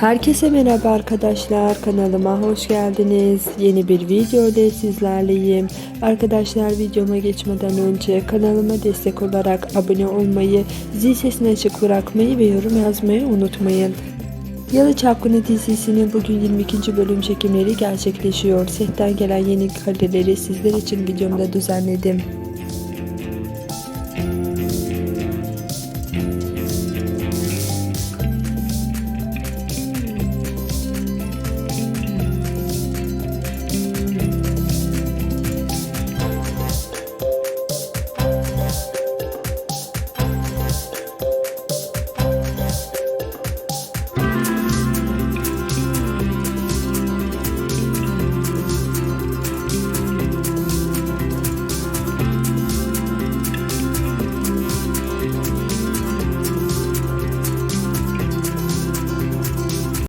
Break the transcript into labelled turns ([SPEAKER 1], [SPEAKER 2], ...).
[SPEAKER 1] Herkese merhaba arkadaşlar kanalıma hoş geldiniz. Yeni bir video ile sizlerleyim. Arkadaşlar videoma geçmeden önce kanalıma destek olarak abone olmayı, zil sesini açık bırakmayı ve yorum yazmayı unutmayın. Yalı Çapkını dizisinin bugün 22. bölüm çekimleri gerçekleşiyor. Setten gelen yeni kareleri sizler için videomda düzenledim.